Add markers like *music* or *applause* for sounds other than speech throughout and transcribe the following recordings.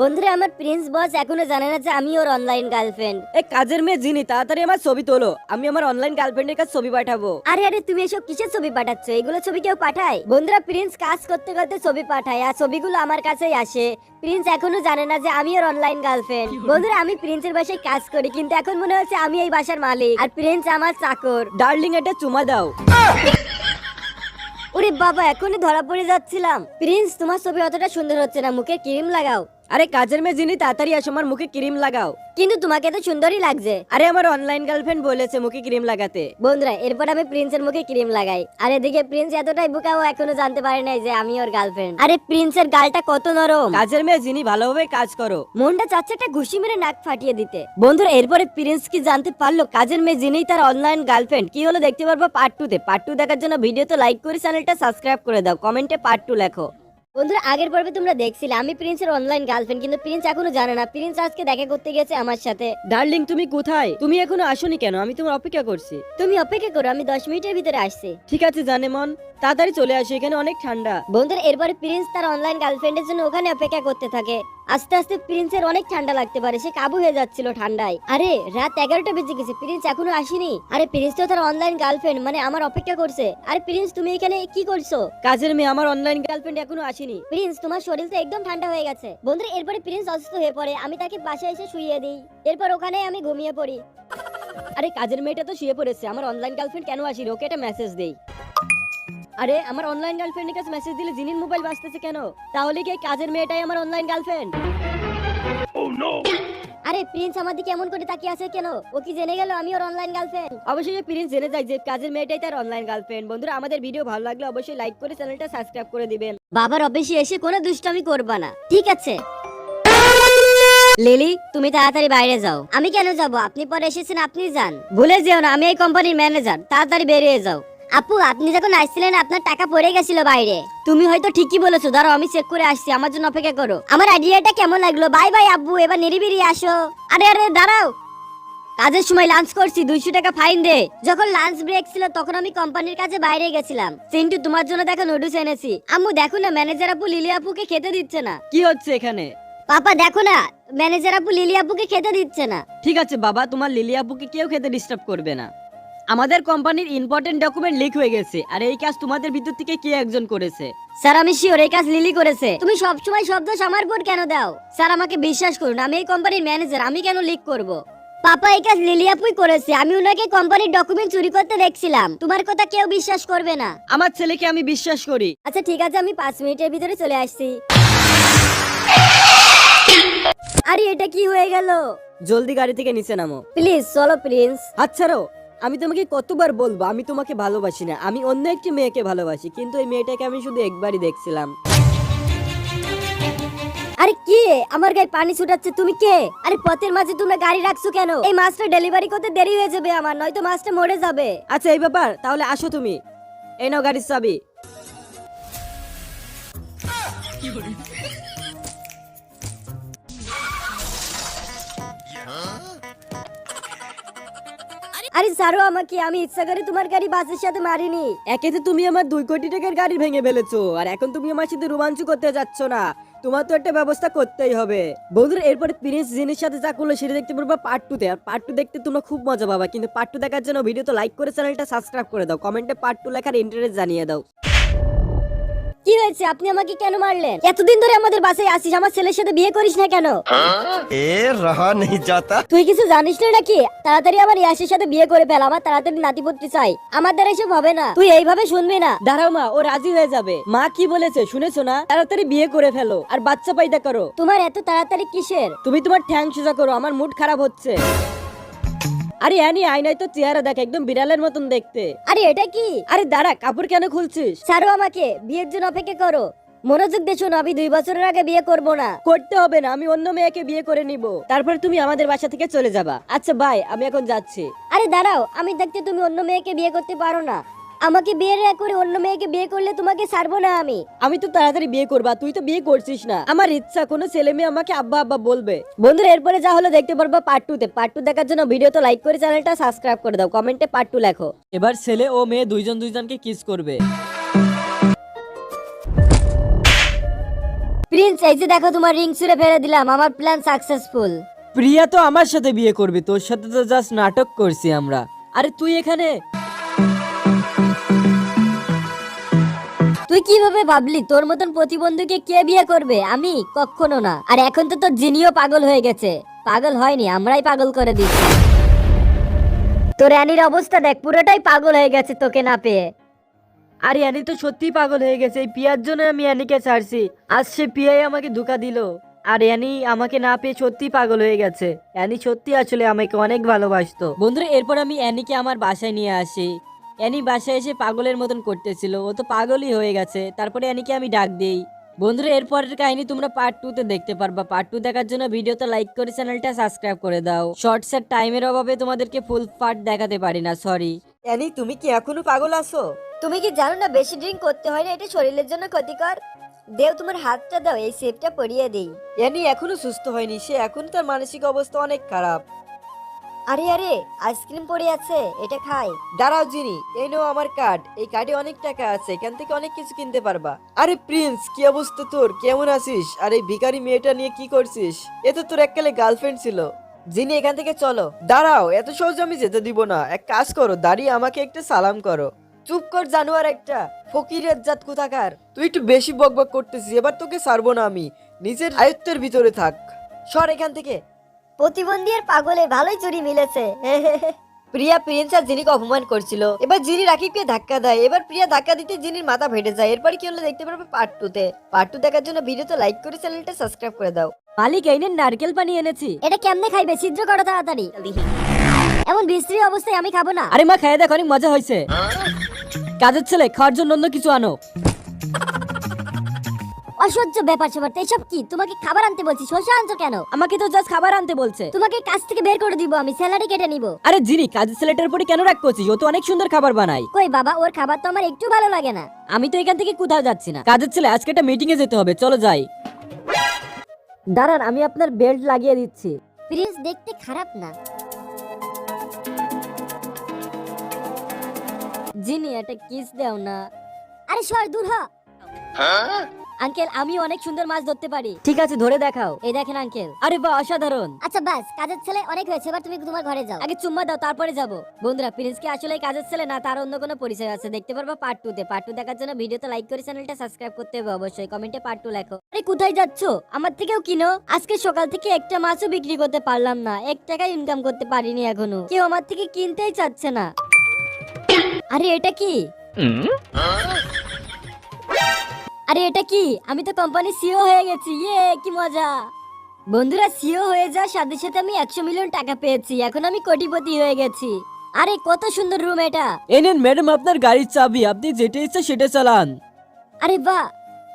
বন্ধুরা আমার প্রিন্স বস এখনও জানে না যে আমি ওর অনলাইন গার্লফ্রেন্ড এই কাজের মেয়ে জিনি তাড়াতাড়ি আমার ছবি তোলো। আমি আমার অনলাইন গার্লফ্রেন্ডের কাছে ছবি পাঠাবো। আরে আরে তুমি এসব কিসের ছবি পাঠাচ্ছ? এগুলো ছবি কেউ পাঠায়? বন্ধুরা প্রিন্স কাজ করতে করতে ছবি পাঠায় আর ছবিগুলো আমার কাছেই আসে। প্রিন্স এখনও জানে না যে আমি ওর অনলাইন গার্লফ্রেন্ড বন্ধুরা আমি প্রিন্সের বাসায় কাজ করি কিন্তু এখন মনে হচ্ছে আমি এই বাসার মালিক আর প্রিন্স আমার চাকর। ডার্লিং এটা চুমা দাও। ওরে বাবা এখনই ধরা পড়ে যাচ্ছিলাম। প্রিন্স তোমার ছবি অতটা সুন্দর হচ্ছে না মুখে ক্রিম লাগাও। আরে কাজের মেয়ে যিনি তাড়াতাড়ি আসো আমার মুখে ক্রিম লাগাও। কিন্তু তোমাকে তো সুন্দরই লাগছে। আরে আমার অনলাইন গার্লফ্রেন্ড বলেছে মুখে ক্রিম লাগাতে। বন্ধুরা এরপর আমি প্রিন্সের মুখে ক্রিম লাগাই। আর এদিকে প্রিন্স এতটাই বোকা ও এখনও জানতে পারে নাই যে আমি ওর গার্লফ্রেন্ড আরে প্রিন্সের গালটা কত নরম। কাজের মেয়ে যিনি ভালোভাবে কাজ করো। মনটা চাচ্ছে একটা ঘুষি মেরে নাক ফাটিয়ে দিতে। বন্ধুরা এরপরে প্রিন্স কি জানতে পারল? কাজের মেয়ে যিনি তার অনলাইন গার্লফ্রেন্ড কি হলো দেখতে পারব পার্ট টু তে। পার্ট টু দেখার জন্য ভিডিও তো লাইক করে চ্যানেলটা সাবস্ক্রাইব করে দাও। কমেন্টে পার্ট টু লেখো। বন্ধুরা আগের পর্বে তোমরা দেখছিলে আমি প্রিন্সের অনলাইন গার্লফ্রেন্ড কিন্তু প্রিন্স এখনও জানে না। প্রিন্স আজকে দেখা করতে গেছে আমার সাথে। ডার্লিং তুমি কোথায়? তুমি এখনও আসনি কেন? আমি তোমার অপেক্ষা করছি। তুমি অপেক্ষা করো আমি দশ মিনিটের ভিতরে আসছি। ঠিক আছে জানে মন তাড়াতাড়ি চলে আসো এখানে অনেক ঠান্ডা। বন্ধুরা এরপরে প্রিন্স তার অনলাইন গার্লফ্রেন্ডের জন্য ওখানে অপেক্ষা করতে থাকে। আস্তে আস্তে প্রিন্সের অনেক ঠান্ডা লাগতে পারে সে কাবু হয়ে যাচ্ছিল ঠান্ডায়। আরে রাত এগারোটা বেজে গেছে প্রিন্স এখনও আসেনি। আরে প্রিন্স তো তার অনলাইন গার্লফ্রেন্ড মানে আমার অপেক্ষা করছে। আরে প্রিন্স তুমি এখানে কি করছ? কাজের মেয়ে আমার অনলাইন গার্লফ্রেন্ড এখনও আসেনি। প্রিন্স তোমার শরীর তো একদম ঠান্ডা হয়ে গেছে। বন্ধুরা এরপরে প্রিন্স অসুস্থ হয়ে পড়ে আমি তাকে বাসায় এসে শুইয়ে দিই। এরপর ওখানে আমি ঘুমিয়ে পড়ি। আরে কাজের মেয়েটা তো শুয়ে পড়েছে আমার অনলাইন গার্লফ্রেন্ড কেন আসি ওকে একটা মেসেজ দেই। আরে আমার অনলাইন গার্লফ্রেন্ডের কাছে মেসেজ দিলে জিনির মোবাইল বাজতেছে কেন? তাহলে কি কাজের মেয়েটাই আমার অনলাইন গার্লফ্রেন্ড আরে প্রিন্স আমার দিকে এমন করে তাকিয়ে আছে কেন? ও কি জেনে গেল আমি ওর অনলাইন গার্লফ্রেন্ড অবশ্যই প্রিন্স জেনে যায় যে কাজের মেয়েটাই তার অনলাইন গার্লফ্রেন্ড বন্ধুরা আমাদের ভিডিও ভালো লাগলে অবশ্যই লাইক করে চ্যানেলটা সাবস্ক্রাইব করে দিবেন। বাবার অফিসে এসে কোনো দুষ্টামি করবা না ঠিক আছে? লিলি তুমি তাড়াতাড়ি বাইরে যাও। আমি কেন যাব? আপনি পরে এসেছেন আপনি যান। ভুলে যেও না আমি এই কোম্পানির ম্যানেজার তাড়াতাড়ি বেরিয়ে যাও। আপু আপনি যখন আসছিলেন আপনার টাকা পড়ে গেছিল বাইরে। তুমি হয়তো ঠিকই বলেছ দাঁড়াও আমি চেক করে আসছি আমার জন্য অপেক্ষা করো। আমার আইডিয়াটা কেমন লাগল? বাই বাই আব্বু এবার নিরিবিরি আসো। আরে আরে দাঁড়াও। কাজের সময় লাঞ্চ করছি দুইশো টাকা ফাইন দে। যখন লাঞ্চ ব্রেক ছিল তখন আমি কোম্পানির কাছে বাইরে গেছিলাম। চিন্টু তোমার জন্য দেখো নুডলস এনেছি। আম্মু দেখো না ম্যানেজার আপু লিলি আপুকে খেতে দিচ্ছে না। কি হচ্ছে এখানে? পাপা দেখো না ম্যানেজার আপু লিলি আপুকে খেতে দিচ্ছে না। ঠিক আছে বাবা তোমার লিলি আপুকে কেউ খেতে ডিস্টার্ব করবে না। আমাদের কোম্পানির ইম্পর্টেন্ট ডকুমেন্ট লিক হয়ে গেছে। আর এই কাজ তোমাদের ভিতর থেকে কে একজন করেছে? স্যার আমি শিওর এই কাজ লিলি করেছে। তুমি সব সময় শব্দ আমার উপর কেন দাও? স্যার আমাকে বিশ্বাস করুন আমি এই কোম্পানির ম্যানেজার আমি কেন লিক করব? পাপা এই কাজ লিলি আপুই করেছে আমি ওনাকে কোম্পানির ডকুমেন্ট চুরি করতে দেখছিলাম। তোমার কথা কেউ বিশ্বাস করবে না। আমার ছেলেকে আমি বিশ্বাস করি। আচ্ছা ঠিক আছে আমি পাঁচ মিনিটের ভিতরে চলে আসছি। আরে এটা কি হয়ে গেল? জলদি গাড়ি থেকে নিচে নামো। প্লিজ চলো প্রিন্স আচ্ছা আমি তোমাকে কতবার বলব আমি তোমাকে ভালোবাসি না। আমি অন্য একটি মেয়েকে ভালোবাসি কিন্তু এই মেয়েটাকে আমি শুধু একবারই দেখছিলাম। আরে কে? আমার গায়ে পানি ছুটাচ্ছে তুমি কে? আরে পথের মাঝে তোমরা গাড়ি রাখছো কেন? এই মাছটা ডেলিভারি করতে দেরি হয়ে যাবে আমার নয়তো মাছটা মরে যাবে। আচ্ছা এই ব্যাপার তাহলে আসো তুমি। এই নাও গাড়ির চাবি। আরে সারো আমাকে, আমি ইচ্ছা করে তোমার গাড়ি বাসের সাথে মারিনি। একে তো তুমি আমার দুই কোটি টাকার গাড়ি ভেঙে ফেলেছো, আর এখন তুমি আমার সাথে রোমাঞ্চ করতে যাচ্ছ না। তোমার তো একটা ব্যবস্থা করতেই হবে। বন্ধুরা, এরপরে প্রিন্স জিনের সাথে যা করল সেটা দেখতে পারবা পার্ট টু তে। আর পার্ট টু দেখতে তোমরা খুব মজা পাবা, কিন্তু পার্ট টু দেখার জন্য ভিডিও তো লাইক করে চ্যানেলটা সাবস্ক্রাইব করে দাও। কমেন্টে পার্ট টু লেখার ইন্টারেস্ট জানিয়ে দাও। কি হয়েছে? আপনি আমাকে কেন মারলেন? এতদিন ধরে আমাদের বাসায় আসিস আমার ছেলের সাথে বিয়ে করিস না কেন? এ রহা নেই যাতা তুই কিছু জানিস না নাকি? তাড়াতাড়ি আমার ইয়াসের সাথে বিয়ে করে ফেল আমার তাড়াতাড়ি নাতিপুত্রী চাই। আমার দ্বারা এসব হবে না। তুই এইভাবে শুনবি না। দাঁড়াও মা ও রাজি হয়ে যাবে। মা কি বলেছে শুনেছো না? তাড়াতাড়ি বিয়ে করে ফেলো আর বাচ্চা পাইদা করো। তোমার এত তাড়াতাড়ি কিসের? তুমি তোমার ঠ্যাং সোজা করো আমার মুড খারাপ হচ্ছে। আরে আনি আয়নায় তো চেহারা দেখ একদম বিড়ালের মতন দেখতে। আরে এটা কি? আরে দাঁড়া কাপড় কেন খুলছিস? ছাড়ো আমাকে বিয়ের জন্য অপেক্ষা করো। মনোযোগ দিয়ে না আমি দুই বছরের আগে বিয়ে করব না। করতে হবে না আমি অন্য মেয়েকে বিয়ে করে নিব। তারপর তুমি আমাদের বাসা থেকে চলে যাবা। আচ্ছা বাই আমি এখন যাচ্ছি। আরে দাঁড়াও আমি দেখতে তুমি অন্য মেয়েকে বিয়ে করতে পারো না। আমাকে বিয়ে না করে অন্য মেয়েকে বিয়ে করলে তোমাকে ছাড়বো না আমি। আমি তো তাড়াতাড়ি বিয়ে করবা তুই তো বিয়ে করছিস না। আমার ইচ্ছা কোনো ছেলে মেয়ে আমাকে আব্বা আব্বা বলবে। বন্ধুরা এরপরে যা হলো দেখতে পারবা পার্ট টু তে। পার্ট টু দেখার জন্য ভিডিও তো লাইক করে চ্যানেলটা সাবস্ক্রাইব করে দাও। কমেন্টে পার্ট টু লেখো। এবার ছেলে ও মেয়ে দুইজন দুইজনকে কিস করবে। প্রিন্স এই যে দেখো তোমার রিং ছুঁড়ে ফেলে দিলাম। আমার প্ল্যান সাকসেসফুল প্রিয়া তো আমার সাথে বিয়ে করবে তোর সাথে তো জাস্ট নাটক করছি আমরা। আরে তুই এখানে? তুই কীভাবে ভাবলি তোর মতন প্রতিবন্ধীকে কে বিয়ে করবে? আমি? কখনো না। আর এখন তো তোর জিনিও পাগল হয়ে গেছে। পাগল হয়নি আমরাই পাগল করে দিচ্ছি। তোর অ্যানির অবস্থা দেখ পুরোটাই পাগল হয়ে গেছে তোকে না পেয়ে। আরে অ্যানি তো সত্যি পাগল হয়ে গেছে এই পিয়ার জন্য আমি অ্যানিকে ছাড়ছি। আজ সে পিয়াই আমাকে ধোকা দিল। আর অ্যানি আমাকে না পেয়ে সত্যি পাগল হয়ে গেছে। অ্যানি সত্যি আসলে আমাকে অনেক ভালোবাসতো। বন্ধুরা এরপর আমি অ্যানিকে আমার বাসায় নিয়ে আসি। অ্যানি বাসায় এসে পাগলের মতন করতেছিল। ও তো পাগলই হয়ে গেছে। তারপরে অ্যানিকে আমি ডাক দিই। বন্ধুরা এরপরের কাহিনী তোমরা পার্ট টু তে দেখতে পারবা। পার্ট টু দেখার জন্য ভিডিওতে লাইক করে চ্যানেলটা সাবস্ক্রাইব করে দাও। শর্টস এর টাইমের অভাবে তোমাদেরকে ফুল পার্ট দেখাতে পারি না সরি অ্যানি তুমি কি এখনও পাগল আছো? তুমি কি জানো না বেশি ড্রিঙ্ক করতে হয় না এটা শরীরের জন্য ক্ষতিকর? দেও তোমার হাতটা দাও এই সেপটা পরিয়ে দেই। অ্যানি এখনও সুস্থ হয়নি সে এখন তার মানসিক অবস্থা অনেক খারাপ। আরে আরে, আইসক্রিম পড়ে আছে, এটা খাই। দাঁড়াও জিনি, এই নাও আমার কার্ড এই কার্ডে অনেক টাকা আছে, এখান থেকে অনেক কিছু কিনতে পারবা। আরে প্রিন্স কি অবস্থা তোর? কেমন আছিস? আর এই ভিখারি মেয়েটা নিয়ে কি করছিস? এ তো তোর এককালে গার্লফ্রেন্ড ছিল। জিনি, এখান থেকে চলো। দাঁড়াও, এত সহজ আমি যেতে দিব না। এক কাজ করো, দাঁড়িয়ে আমাকে একটা সালাম করো। চুপ কর জানোয়ার একটা ফকিরের জাত কোথাকার? তুই একটু বেশি বকবক করতেছিস, এবার তোকে সারবো না আমি। নিজের আয়ত্তের ভিতরে থাক। সর এখান থেকে। প্রতিবন্ধী আর পাগলে ভালোই চুরি মিলেছে। প্রিয়া আর জিনিকে অপমান করছিল। এবার জিনি রাকিবকে ধাক্কা দেয়। এবার প্রিয়া ধাক্কা দিতে জিনির মাথা ফেটে যায়। এরপর কি হলো দেখতে পারবে পার্ট টু তে। পার্ট টু দেখার জন্য ভিডিওতে লাইক করে চ্যানেলটা সাবস্ক্রাইব করে দাও। মালিক এই নারকেল পানি এনেছি। এটা কেমনে খাইবে? ছিদ্র করো তাড়াতাড়ি। এমন বিশ্রী অবস্থায় আমি খাব না। আরে মা খাইয়ে দেখ অনেক মজা হয়েছে। কাজের ছেলে খাওয়ার জন্য অন্য কিছু আনো। অসহ্য ব্যাপার স্যাপার। তো এসব কি? তোমাকে খাবার আনতে বলছি শসা আনছো কেন? আমাকে তো জাস্ট খাবার আনতে বলছে। তোমাকে কাজ থেকে বের করে দিব আমি স্যালারি কেটে নিব। আরে জিনি কাজের ছেলেটার পরে কেন রাগ করছিস? ও তো অনেক সুন্দর খাবার বানায়। কই বাবা ওর খাবার তো আমার একটু ভালো লাগে না। আমি তো এখান থেকে কোথাও যাচ্ছি না। কাজের ছেলে আজকে একটা মিটিং এ যেতে হবে চলো যাই। দাঁড়ান আমি আপনার বেল্ট লাগিয়ে দিচ্ছি। প্রিন্স দেখতে খারাপ না। জিনি একটা কিস দাও না। আরে সর দূর হ। আঙ্কেল আমি অনেক সুন্দর মাছ ধরতে পারি। ঠিক আছে ধরে দেখাও। এই দেখেন আঙ্কেল। আরে বা অসাধারণ। আচ্ছা বাস কাজের ছেলে অনেক হয়েছে এবার তুমি তোমার ঘরে যাও। আগে চুম্মা দাও তারপরে যাব। বন্ধুরা প্রিন্স কি আসলে কাজের ছেলে? না তার অন্য কোনো পরিচয় আছে? দেখতে পারবা পার্ট টু তে। পার্ট টু দেখার জন্য ভিডিওতে লাইক করে চ্যানেলটা সাবস্ক্রাইব করতে হবে অবশ্যই। কমেন্টে পার্ট টু লেখো। আরে কোথায় যাচ্ছো? আমার থেকেও কিনো? আজকে সকাল থেকে একটা মাছও বিক্রি করতে পারলাম না। এক টাকা ইনকাম করতে পারিনি এখনও। কেউ আমার থেকে কিনতেই চাচ্ছে না। আরে এটা কি? আরে এটা কি? আমি তো কোম্পানি সিও হয়ে গেছি। ইয়ে কি মজা। বন্ধুরা সিও হয়ে যাওয়ার সাথে সাথে আমি একশো মিলিয়ন টাকা পেয়েছি। এখন আমি কোটিপতি হয়ে গেছি। আরে কত সুন্দর রুম এটা। এই নেন ম্যাডাম আপনার গাড়ির চাবি। আপনি যেটা ইচ্ছা সেটা চালান। আরে বাহ!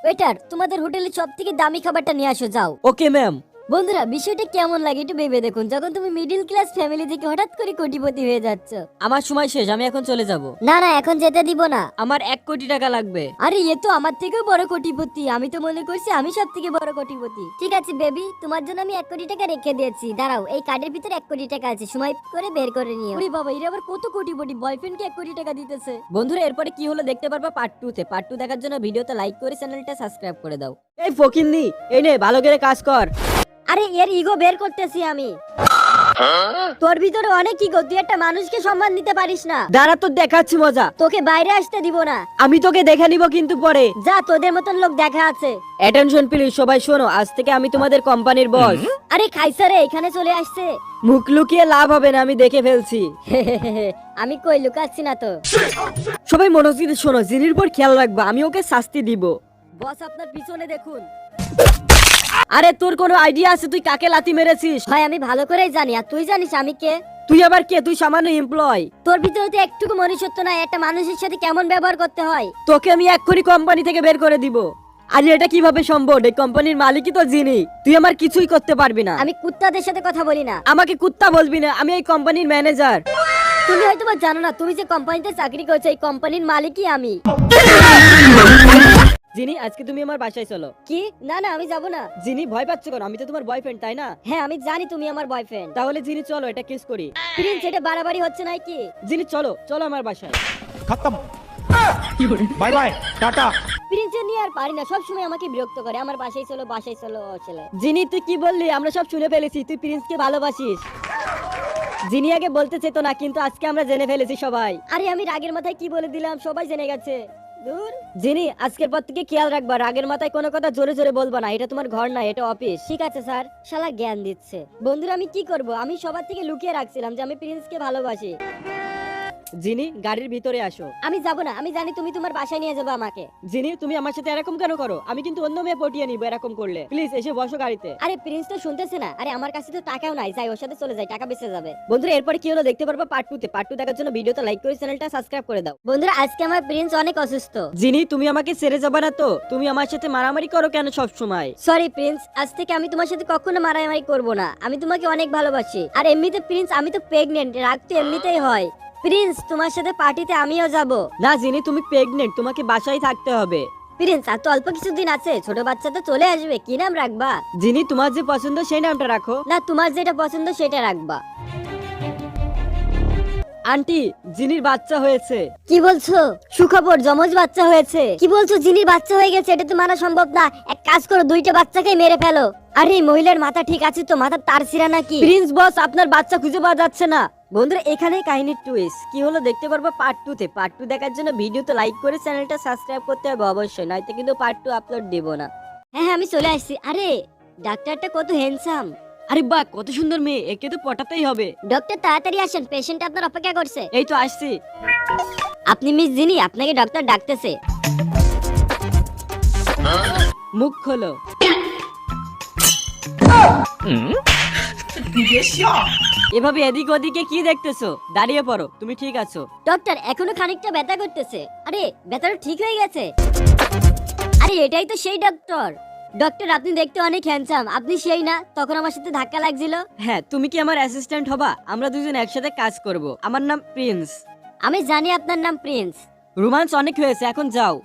ওয়েটার তোমাদের হোটেলে সব থেকে দামি খাবারটা নিয়ে আসো যাও। ওকে ম্যাম বন্ধুরা বিষয়টা কেমন লাগে একটু ভেবে দেখুন। যখন তুমি মিডিল ক্লাস ফ্যামিলি থেকে হঠাৎ করে কোটিপতি হয়ে যাচ্ছ। আমার সময় শেষ আমি এখন চলে যাব। না না এখন যেতে দিব না। আমার এক কোটি টাকা লাগবে। আরে এ তো আমার থেকেও বড় কোটিপতি। আমি তো মনে করছি আমি সব থেকে বড় কোটিপতি। ঠিক আছে বেবি তোমার জন্য আমি এক কোটি টাকা রেখে দিয়েছি। দাঁড়াও এই কার্ডের ভিতরে এক কোটি টাকা আছে। সময় করে বের করে নিও। ওরে বাবা এর আবার কত কোটিপতি? বয়ফ্রেন্ডকে এক কোটি টাকা দিতেছে। বন্ধুরা এরপরে কি হলো দেখতে পারবা পার্ট টু তে। পার্ট টু দেখার জন্য ভিডিওতে লাইক করে চ্যানেলটা সাবস্ক্রাইব করে দাও। এই ফকিন্নি এই নে ভালো করে কাজ কর। আরে এর ইগো বের করতেছি আমি। তোর ভিতরে অনেক ইগো তুই একটা মানুষকে সম্মান দিতে পারিস না। দাঁড়া তো দেখাচ্ছি মজা। তোকে বাইরে আসতে দিব না। আমি তোকে দেখে নিব কিন্তু পরে। যা তোদের মতন লোক দেখা আছে। অ্যাটেনশন প্লিজ সবাই শোনো আজ থেকে আমি তোমাদের কোম্পানির বস আরে খাইসারে এখানে চলে আসছে। মুখ লুকিয়ে লাভ হবে না আমি দেখে ফেলছি। *laughs* আমি কই লুকাচ্ছি না তো। সবাই মনোযোগ দিয়ে শোনো জিনির পর খেয়াল রাখবা আমি ওকে শাস্তি দিব। বস আপনার পিছনে দেখুন। আরে তোর কোনো আইডিয়া আছে? তুই কাকে লাথি মেরেছিস? ভাই আমি ভালো করেই জানি। আর তুই জানিস আমি কে? তুই আবার কে? তুই সামান্য এমপ্লয় তোর ভিতরে তো একটুকু মনুষ্যত্ব নাই। একটা মানুষের সাথে কেমন ব্যবহার করতে হয়? তোকে আমি এক্ষুনি কোম্পানি থেকে বের করে দিব। আরে এটা কীভাবে সম্ভব? এই কোম্পানির মালিকই তো জিনি তুই আমার কিছুই করতে পারবি না। আমি কুত্তাদের সাথে কথা বলি না। আমাকে কুত্তা বলবি না। আমি এই কোম্পানির ম্যানেজার তুমি হয়তো জানো না তুমি যে কোম্পানিতে চাকরি করছ এই কোম্পানির মালিকই আমি। জিনি আজকে তুমি আমার বাসায় চলো। কি? না না আমি যাব না। জিনি ভয় পাচ্ছ কেন? আমি তো তোমার বয়ফ্রেন্ড তাই না? হ্যাঁ আমি জানি তুমি আমার বয়ফ্রেন্ড তাহলে জিনি চলো এটা কিস করি। প্রিন্স এটা বাড়াবাড়ি হচ্ছে না কি? জিনি চলো চলো আমার বাসায়। খতম। বাই বাই টাটা। প্রিন্সের নিয়ে আর পারি না সবসময় আমাকে বিরক্ত করে। আমার বাসায় চলো বাসায় চলো ছেলে। জিনি তুই কি বললি? আমরা সব শুনে ফেলেছি তুই প্রিন্সকে ভালোবাসিস। জিনি আগে বলতে চেতো না কিন্তু আজকে আমরা জেনে ফেলেছি সবাই। আরে আমি রাগের মাথায় কি বলে দিলাম? সবাই জেনে গেছে। জিনি আজকের পর থেকে খেয়াল রাখবা রাগের মাথায় কোনো কথা জোরে জোরে বলবা না এটা তোমার ঘর না এটা অফিস। ঠিক আছে স্যার। শালা জ্ঞান দিচ্ছে। বন্ধুরা আমি কি করব? আমি সবার থেকে লুকিয়ে রাখছিলাম যে আমি প্রিন্সকে ভালোবাসি। জিনি গাড়ির ভিতরে আসো। আমি যাব না আমি জানি তুমি তোমার বাসায় নিয়ে যাবে আমাকে। জিনি তুমি আমার সাথে এরকম কেন করো? আমি কিন্তু অন্য মেয়ে পটিয়ে নিবো এরকম করলে। প্লিজ এসে বসো গাড়িতে। আরে প্রিন্স তো শুনতেছে না। আরে আমার কাছে তো টাকাও নাই। যাই ওর সাথে চলে যাই টাকা বেঁচে যাবে। বন্ধুরা এরপরে কি হলো দেখতে পারব পার্ট টু তে। পার্ট টু দেখার জন্য ভিডিওটা লাইক করে চ্যানেলটা সাবস্ক্রাইব করে দাও। বন্ধুরা আজকে আমার প্রিন্স অনেক অসুস্থ। জিনি তুমি আমাকে ছেড়ে যাবে না তো? তুমি আমার সাথে মারামারি করো কেন সব সময় সরি প্রিন্স আজ থেকে আমি তোমার সাথে কখনো মারামারি করব না। আমি তোমাকে অনেক ভালোবাসি। আর এমনিতে প্রিন্স আমি তো প্রেগনেন্ট রাগ তো এমনিতেই হয়। প্রিন্স তোমার সাথে পার্টিতে আমিও যাব। না জিনি তুমি প্রেগনেন্ট তোমাকে বাসায় থাকতে হবে। প্রিন্স আর তো অল্প কিছুদিন আছে ছোট বাচ্চা তো চলে আসবে কি নাম রাখবা? জিনি তোমার যে পছন্দ সেই নামটা রাখো। না তোমার যেটা পছন্দ সেটা রাখবা। আন্টি জিনির বাচ্চা হয়েছে। কি বলছো? সুখবর জমজ বাচ্চা হয়েছে। কি বলছো জিনির বাচ্চা হয়ে গেছে এটা তো মানা সম্ভব না। এক কাজ করো দুইটা বাচ্চাকে মেরে ফেলো। আরে এই মহিলার মাথা ঠিক আছে তো? মাথার তার ছিঁড়া নাকি? প্রিন্স বস আপনার বাচ্চা খুঁজে পাওয়া যাচ্ছে না। বন্ধুরা এখানেই কাহিনীর টুইস্ট কি হলো দেখতে পারব পার্ট টু তে। পার্ট টু দেখার জন্য ভিডিও ভিডিওতে লাইক করে চ্যানেলটা সাবস্ক্রাইব করতে হবে অবশ্যই নয়তো কিন্তু পার্ট টু আপলোড দিব না। হ্যাঁ হ্যাঁ আমি চলে আসছি। আরে ডাক্তারটা কত হ্যান্ডসাম আরে বাহ কত সুন্দর মেয়ে। একে তো পটাতেই হবে। ডক্টর তাড়াতাড়ি আসেন। পেশেন্ট আপনার অপেক্ষা করছে। এই তো আসছি। আপনি মিস জিনি আপনাকে ডক্টর ডাকতেছে। মুখ খোলো। এভাবে এদিক ওদিকে কি দেখতেছো? দাঁড়িয়ে পড়ো তুমি ঠিক আছো। ডক্টর এখনও খানিকটা ব্যথা করতেছে। আরে ব্যথাটা ঠিক হয়ে গেছে। আরে এটাই তো সেই ডক্টর। ডক্টর আপনি দেখতে অনেক হ্যান্ডসাম আপনি সেই না তখন আমার সাথে ধাক্কা লাগছিল? হ্যাঁ তুমি কি আমার অ্যাসিস্ট্যান্ট হবা? আমরা দুজন একসাথে কাজ করব। আমার নাম প্রিন্স। আমি জানি আপনার নাম প্রিন্স। রোমান্স অনেক হয়েছে এখন যাও।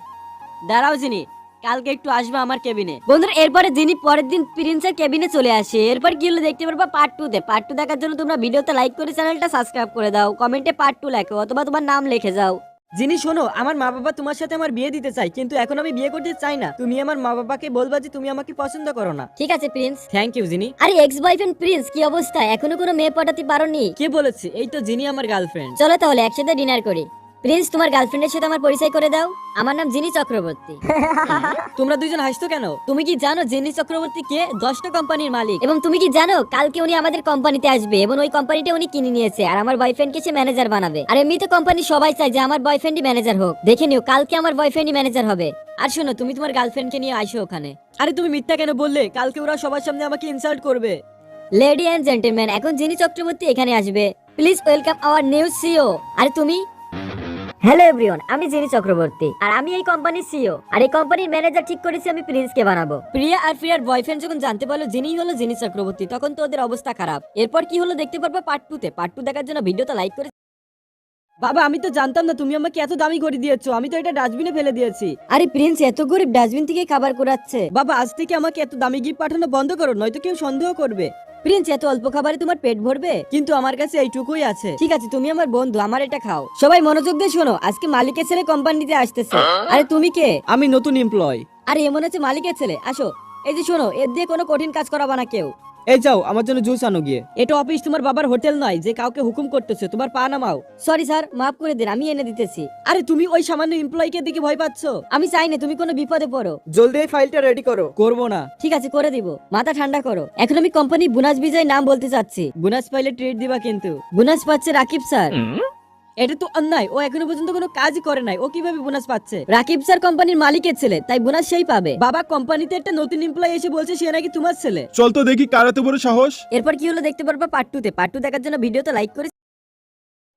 দাঁড়াও জিনি। কালকে একটু আসবে আমার কেবিনে বন্ধুরা এরপরে যিনি পরের দিন প্রিন্সের কেবিনে চলে আসে এরপর কি হলো দেখতে পারবা পার্ট টু তে। পার্ট টু দেখার জন্য তোমরা ভিডিওতে লাইক করে চ্যানেলটা সাবস্ক্রাইব করে দাও। কমেন্টে পার্ট টু লেখো অথবা তোমার নাম লিখে যাও। জিনি শোনো আমার মা বাবা তোমার সাথে আমার বিয়ে দিতে চাই কিন্তু এখন আমি বিয়ে করতে চাই না। তুমি আমার মা বাবাকে বলবা যে তুমি আমাকে পছন্দ করো না। ঠিক আছে প্রিন্স থ্যাংক ইউ জিনি আরে এক্স বয়ফ্রেন্ড প্রিন্স কি অবস্থা? এখনও কোনো মেয়ে পটাতে পারোনি। কে বলেছে? এই তো জিনি আমার গার্লফ্রেন্ড চলো তাহলে একসাথে ডিনার করি। প্রিন্স তোমার গার্লফ্রেন্ডের সাথে আমার পরিচয় করে দাও। আমার নাম জিনি চক্রবর্তী। *laughs* তোমরা দুজন হাসতো কেন? তুমি কি জানো জেনি চক্রবর্তী কে? দশটা কোম্পানির মালিক। এবং তুমি কি জানো কালকে উনি আমাদের কোম্পানিতে আসবে এবং ওই কোম্পানিটা উনি কিনে নিয়েছে আর আমার বয়ফ্রেন্ডকে সে ম্যানেজার বানাবে। আর এমনিতে কোম্পানি সবাই চায় যে আমার বয়ফ্রেন্ডই ম্যানেজার হোক। দেখে নিও কালকে আমার বয়ফ্রেন্ডই ম্যানেজার হবে। আর শোনো তুমি তোমার গার্লফ্রেন্ডকে নিয়ে আসো ওখানে। আরে তুমি মিথ্যা কেন বললে? কালকে ওরা সবার সামনে আমাকে ইনসাল্ট করবে। লেডি এন্ড জেন্টলম্যান এখন জিনি চক্রবর্তী এখানে আসবে। Please welcome our new CEO আরে তুমি? হ্যালো এভরিওয়ান আমি জিনি চক্রবর্তী আর আমি এই কোম্পানির সিও আর এই কোম্পানির ম্যানেজার ঠিক করেছি আমি প্রিন্সকে বানাবো। প্রিয়া আর প্রিয়ার বয়ফ্রেন্ড যখন জানতে পারল যিনি হলো জিনি চক্রবর্তী তখন তো ওদের অবস্থা খারাপ। এরপর কি হলো দেখতে পারব পার্ট টু তে? পার্ট টু দেখার জন্য ভিডিওটা লাইক করে বাবা আমি তো জানতাম না তুমি আমাকে এত দামি করে দিয়েছ। আমি তো এটা ডাস্টবিনে ফেলে দিয়েছি। আরে প্রিন্স এত গরিব ডাস্টবিন থেকে খাবার কুড়াচ্ছে। বাবা আজ থেকে আমাকে এত দামি গিফট পাঠানো বন্ধ করো নয়তো কেউ সন্দেহ করবে। প্রিন্স এত অল্প খাবারে তোমার পেট ভরবে? কিন্তু আমার কাছে এইটুকুই আছে। ঠিক আছে তুমি আমার বন্ধু আমার এটা খাও। সবাই মনোযোগ দিয়ে শোনো আজকে মালিকের ছেলে কোম্পানিতে আসতেছে। আরে তুমি কে? আমি নতুন এমপ্লয় আরে এমন আছে মালিকের ছেলে। আসো। এই যে শোনো এর দিয়ে কোনো কঠিন কাজ করাবা না কেউ। এই যাও আমার জন্য জুস আনো গিয়ে। এটা অফিস তোমার বাবার হোটেল নয় যে কাউকে হুকুম করতেছে তোমার পা নামাও। সরি স্যার মাফ করে দিন আমি এনে দিতেছি। আরে তুমি ওই সামান্য এমপ্লয়িকে দিকে ভয় পাচ্ছ? আমি চাই না তুমি কোনো বিপদে পড়ো। জলদি এই ফাইলটা রেডি করো। করব না। ঠিক আছে করে দিব। মাথা ঠান্ডা করো। এখন আমি কোম্পানি বুনাস বিজয় নাম বলতে চাচ্ছি। বুনাস পাইলে ট্রিট দিবা কিন্তু। বুনাস পাচ্ছে রাকিব স্যার এটা তো অন্যায়। ও এখনও পর্যন্ত কোনো কাজ করে নাই। ও কীভাবে বোনাস পাচ্ছে? রাকিব স্যার কোম্পানির মালিকের ছেলে তাই বোনাস সেই পাবে। বাবা কোম্পানিতে একটা নতুন এমপ্লয় এসে বলছে সে নাকি তোমার ছেলে। চল তো দেখি কার এত বড় সাহস। এরপর কি হলো দেখতে পারবা পার্ট টু তে। পার্ট টু দেখার জন্য ভিডিওতে লাইক করে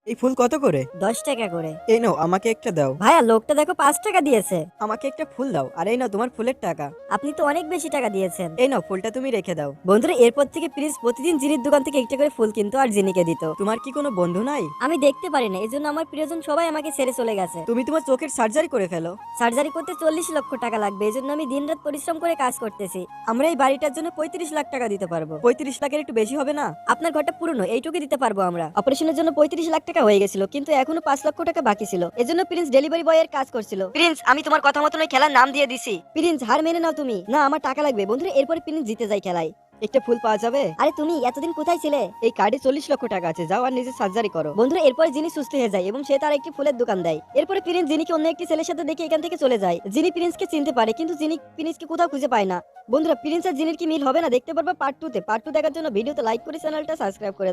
এই ফুল কত করে? দশ টাকা করে। এই নাও আমাকে একটা দাও। ভাইয়া লোকটা দেখো পাঁচ টাকা দিয়েছে। আমাকে একটা ফুল দাও আর এই নাও তোমার ফুলের টাকা। আপনি তো অনেক বেশি টাকা দিয়েছেন। এই নাও ফুলটা তুমি রেখে দাও। বন্ধুরা এরপর থেকে প্লিজ প্রতিদিন জিনির দোকান থেকে একটা করে ফুল কিনতো আর জিনিকে দিত। তোমার কি কোনো বন্ধু নাই? আমি দেখতে পারি না এই জন্য আমার প্রিয়জন সবাই আমাকে ছেড়ে চলে গেছে। তুমি তোমার চোখের সার্জারি করে ফেলো। সার্জারি করতে চল্লিশ লক্ষ টাকা লাগবে এই জন্য আমি দিনরাত পরিশ্রম করে কাজ করতেছি। আমরা এই বাড়িটার জন্য পঁয়ত্রিশ লাখ টাকা দিতে পারব। পঁয়ত্রিশ লাখের একটু বেশি হবে না? আপনার ঘরটা পুরনো এইটুকু দিতে পারব আমরা। অপারেশনের জন্য পঁয়ত্রিশ লাখ টাকা টাকা হয়ে গেছিল কিন্তু এখনও পাঁচ লক্ষ টাকা বাকি ছিল। এজন্য প্রিন্স ডেলিভারি বয়ের কাজ করছিল। প্রিন্স আমি তোমার কথা মতন ওই খেলার নাম দিয়ে দিছি। প্রিন্স হার মেনে নাও তুমি। না আমার টাকা লাগবে। বন্ধুরা এরপরে প্রিন্স জিতে যায় খেলায়। একটা ফুল পাওয়া যাবে? আরে তুমি এতদিন কোথায় ছিলে? এই কার্ডে চল্লিশ লক্ষ টাকা আছে। যাও আর নিজে সার্জারি করো। বন্ধুরা এরপরে যিনি সুস্থ হয়ে যায় এবং সে তার একটি ফুলের দোকান দেয়। এরপরে প্রিন্স জিনিকে অন্য একটি ছেলের সাথে দেখে এখান থেকে চলে যায়। জিনি প্রিন্সকে চিনতে পারে কিন্তু জিনি প্রিন্সকে কোথাও খুঁজে পায় না। বন্ধুরা প্রিন্স আর জিনির কি মিল হবে না? দেখতে পারবে পার্ট টু তে। পার্ট টু দেখার জন্য ভিডিওতে লাইক করে চ্যানেলটা সাবস্ক্রাইব করে